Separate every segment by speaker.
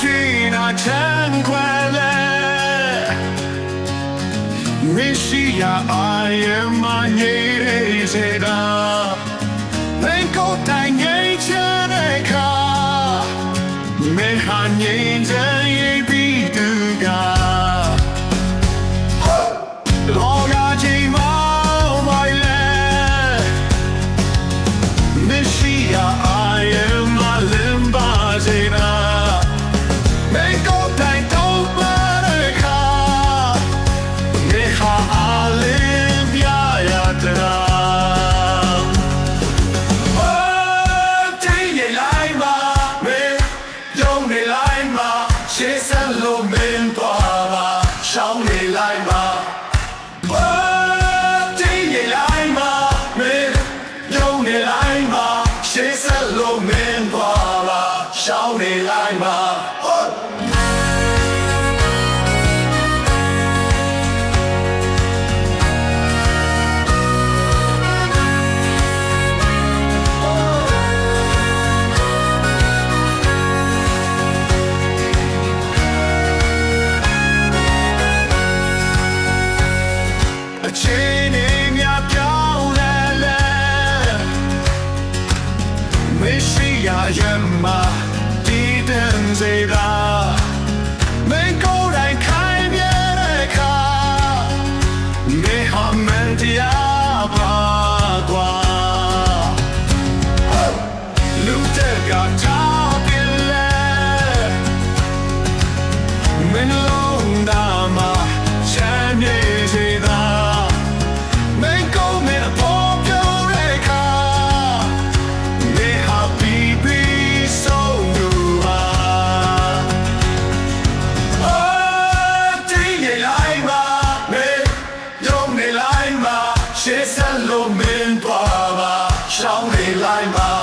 Speaker 1: din accenquele Misia aie maniere se da Vengo tagnei cereca Me hanjei ချောင်းနေလိုက်ပါ Birthday နေလိုက်ပါမင်းယုံနေလိုက်ပါရှေးဆက်လို့မင်းသွားပါရှောင်းနေလိုက်ပါ time out.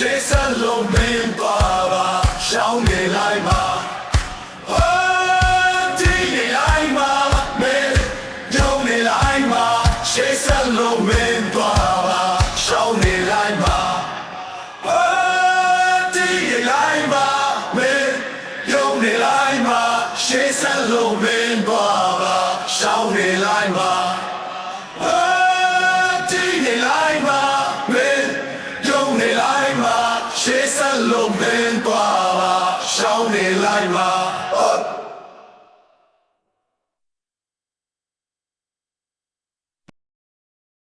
Speaker 1: ရှေးဆက်လုံးမင်းပါပါရှောင်းနေလိုက်ပါလုံးမင်းပါပါရှောင်းနေလိုက်ပါ来吧，少年来吧。 လုံးမင်းသွားပါရှောင်းနေလိုက်ပါ